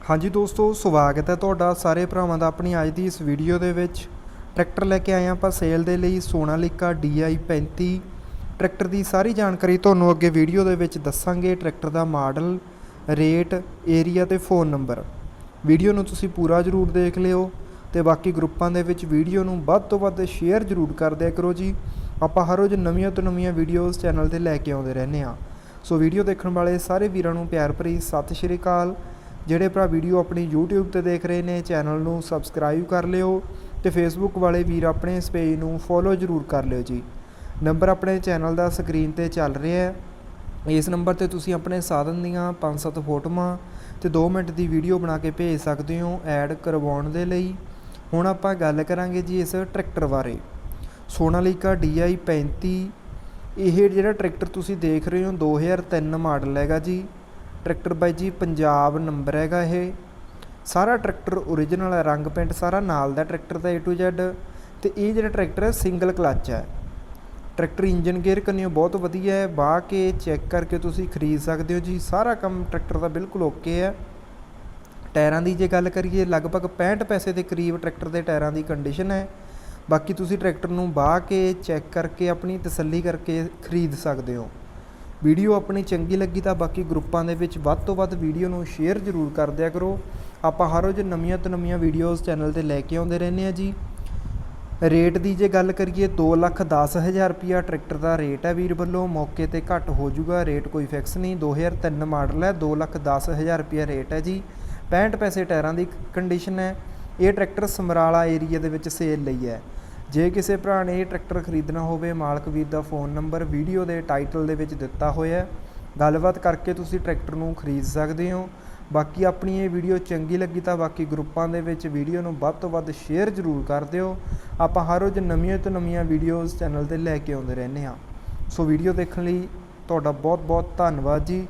ਹਾਂਜੀ ਦੋਸਤੋ, ਸਵਾਗਤ ਹੈ ਤੁਹਾਡਾ ਸਾਰੇ ਭਰਾਵਾਂ ਦਾ ਆਪਣੀ ਅੱਜ ਦੀ ਇਸ ਵੀਡੀਓ ਦੇ ਵਿੱਚ। ਟਰੈਕਟਰ ਲੈ ਕੇ ਆਏ ਹਾਂ ਆਪਾਂ ਸੇਲ ਦੇ ਲਈ ਸੋਨਾਲੀਕਾ DI 35 ਟਰੈਕਟਰ ਦੀ ਸਾਰੀ ਜਾਣਕਾਰੀ ਤੁਹਾਨੂੰ ਅੱਗੇ ਵੀਡੀਓ ਦੇ ਵਿੱਚ ਦੱਸਾਂਗੇ। ਟਰੈਕਟਰ ਦਾ ਮਾਡਲ, ਰੇਟ ਏਰੀਆ ਤੇ ਫੋਨ ਨੰਬਰ ਵੀਡੀਓ ਨੂੰ ਤੁਸੀਂ ਪੂਰਾ ਜ਼ਰੂਰ ਦੇਖ ਲਿਓ ਤੇ ਬਾਕੀ ਗਰੁੱਪਾਂ ਦੇ ਵਿੱਚ ਵੀਡੀਓ ਨੂੰ ਵੱਧ ਤੋਂ ਵੱਧ ਸ਼ੇਅਰ ਜ਼ਰੂਰ ਕਰ ਦਿਆ ਕਰੋ ਜੀ। ਆਪਾਂ ਹਰ ਰੋਜ਼ ਨਵੀਆਂ ਤੋਂ ਨਵੀਆਂ ਵੀਡੀਓਜ਼ ਚੈਨਲ ਤੇ ਲੈ ਕੇ ਆਉਂਦੇ ਰਹਿੰਦੇ ਹਾਂ। ਸੋ ਵੀਡੀਓ ਦੇਖਣ ਵਾਲੇ ਸਾਰੇ ਵੀਰਾਂ ਨੂੰ ਪਿਆਰ ਭਰੀ ਸਤਿ ਸ਼੍ਰੀ ਅਕਾਲ। ਜਿਹੜੇ ਭਰਾ ਵੀਡੀਓ ਆਪਣੀ YouTube ਤੇ ਦੇਖ ਰਹੇ ਨੇ, ਚੈਨਲ ਨੂੰ ਸਬਸਕ੍ਰਾਈਬ ਕਰ ਲਿਓ ਤੇ Facebook ਵਾਲੇ ਵੀਰ ਆਪਣੇ ਇਸ ਪੇਜ ਨੂੰ ਫੋਲੋ ਜ਼ਰੂਰ ਕਰ ਲਿਓ ਜੀ। ਨੰਬਰ ਆਪਣੇ ਚੈਨਲ ਦਾ ਸਕਰੀਨ ਤੇ ਚੱਲ ਰਿਹਾ ਹੈ। ਇਸ ਨੰਬਰ ਤੇ ਤੁਸੀਂ ਆਪਣੇ ਸਾਧਨ ਦੀਆਂ 5-7 ਫੋਟੋਆਂ ਤੇ 2 ਮਿੰਟ ਦੀ ਵੀਡੀਓ ਬਣਾ ਕੇ ਭੇਜ ਸਕਦੇ ਹੋ ਐਡ ਕਰਵਾਉਣ ਦੇ ਲਈ। ਹੁਣ ਆਪਾਂ ਗੱਲ ਕਰਾਂਗੇ ਜੀ ਇਸ ਟਰੈਕਟਰ ਬਾਰੇ। ਸੋਨਾਲੀਕਾ DI 35 ਇਹ ਜਿਹੜਾ ਟਰੈਕਟਰ ਤੁਸੀਂ ਦੇਖ ਰਹੇ ਹੋ 2003 ਮਾਡਲ ਹੈਗਾ ਜੀ। ਟਰੈਕਟਰ ਬਾਈ ਜੀ, ਪੰਜਾਬ ਨੰਬਰ ਹੈਗਾ ਇਹ। ਸਾਰਾ ਟਰੈਕਟਰ ਓਰੀਜਨਲ ਹੈ, ਰੰਗ ਪੈਂਟ ਸਾਰਾ ਨਾਲ ਦਾ ਟਰੈਕਟਰ ਦਾ A to Z ਤੇ ਇਹ ਜਿਹੜਾ ਟਰੈਕਟਰ ਹੈ ਸਿੰਗਲ ਕਲੱਚ ਹੈ। ਟਰੈਕਟਰ ਇੰਜਨ ਗੇਅਰ ਕੰਨਿਓ ਬਹੁਤ ਵਧੀਆ ਹੈ। ਬਾਹ ਕੇ ਚੈੱਕ ਕਰਕੇ ਤੁਸੀਂ ਖਰੀਦ ਸਕਦੇ ਹੋ ਜੀ। ਸਾਰਾ ਕੰਮ ਟਰੈਕਟਰ ਦਾ ਬਿਲਕੁਲ ਓਕੇ ਹੈ। ਟਾਇਰਾਂ ਦੀ ਜੇ ਗੱਲ ਕਰੀਏ, ਲਗਭਗ 65 ਪੈਸੇ ਦੇ ਕਰੀਬ ਟਰੈਕਟਰ ਦੇ ਟਾਇਰਾਂ ਦੀ ਕੰਡੀਸ਼ਨ ਹੈ। ਬਾਕੀ ਤੁਸੀਂ ਟਰੈਕਟਰ ਨੂੰ ਬਾਹ ਕੇ ਚੈੱਕ ਕਰਕੇ, ਆਪਣੀ ਤਸੱਲੀ ਕਰਕੇ ਖਰੀਦ ਸਕਦੇ ਹੋ। ਵੀਡੀਓ ਆਪਣੀ ਚੰਗੀ ਲੱਗੀ ਤਾਂ ਬਾਕੀ ਗਰੁੱਪਾਂ ਦੇ ਵਿੱਚ ਵੱਧ ਤੋਂ ਵੱਧ ਵੀਡੀਓ ਨੂੰ ਸ਼ੇਅਰ ਜ਼ਰੂਰ ਕਰ ਦਿਆ ਕਰੋ। ਆਪਾਂ ਹਰ ਰੋਜ਼ ਨਵੀਆਂ ਤੋਂ ਨਵੀਆਂ ਵੀਡੀਓਜ਼ ਚੈਨਲ ਤੇ ਲੈ ਕੇ ਆਉਂਦੇ ਰਹਿੰਦੇ ਆ ਜੀ। ਰੇਟ ਦੀ ਜੇ ਗੱਲ ਕਰੀਏ 210000 ਰੁਪਿਆ ਟਰੈਕਟਰ ਦਾ ਰੇਟ ਹੈ ਵੀਰ ਵੱਲੋਂ। ਮੌਕੇ ਤੇ ਘੱਟ ਹੋ ਜਾਊਗਾ, ਰੇਟ ਕੋਈ ਫਿਕਸ ਨਹੀਂ। 2003 ਮਾਡਲ ਹੈ 210000 ਰੁਪਿਆ ਰੇਟ ਹੈ ਜੀ। 65 ਪੈਸੇ ਟਾਇਰਾਂ ਦੀ ਕੰਡੀਸ਼ਨ ਹੈ। ਇਹ ਟਰੈਕਟਰ ਸਮਰਾਲਾ ਏਰੀਆ ਦੇ ਵਿੱਚ ਸੇਲ ਲਈ ਹੈ। ਜੇ ਕਿਸੇ ਭਰਾ ਨੇ ਇਹ ਟਰੈਕਟਰ ਖਰੀਦਣਾ ਹੋਵੇ, ਮਾਲਕ ਵੀਰ ਦਾ ਫੋਨ ਨੰਬਰ ਵੀਡੀਓ ਦੇ ਟਾਈਟਲ ਦੇ ਵਿੱਚ ਦਿੱਤਾ ਹੋਇਆ ਹੈ। ਗੱਲਬਾਤ ਕਰਕੇ ਤੁਸੀਂ ਟਰੈਕਟਰ ਨੂੰ ਖਰੀਦ ਸਕਦੇ ਹੋ। ਬਾਕੀ ਆਪਣੀ ਇਹ ਵੀਡੀਓ ਚੰਗੀ ਲੱਗੀ ਤਾਂ ਬਾਕੀ ਗਰੁੱਪਾਂ ਦੇ ਵਿੱਚ ਵੀਡੀਓ ਨੂੰ ਵੱਧ ਤੋਂ ਵੱਧ ਸ਼ੇਅਰ ਜ਼ਰੂਰ ਕਰ ਦਿਓ। ਆਪਾਂ ਹਰ ਰੋਜ਼ ਨਵੀਆਂ ਤੋਂ ਨਵੀਆਂ ਵੀਡੀਓਜ਼ ਚੈਨਲ ਤੇ ਲੈ ਕੇ ਆਉਂਦੇ ਰਹਿੰਦੇ ਹਾਂ। ਸੋ ਵੀਡੀਓ ਦੇਖਣ ਲਈ ਤੁਹਾਡਾ ਬਹੁਤ ਬਹੁਤ ਧੰਨਵਾਦ ਜੀ।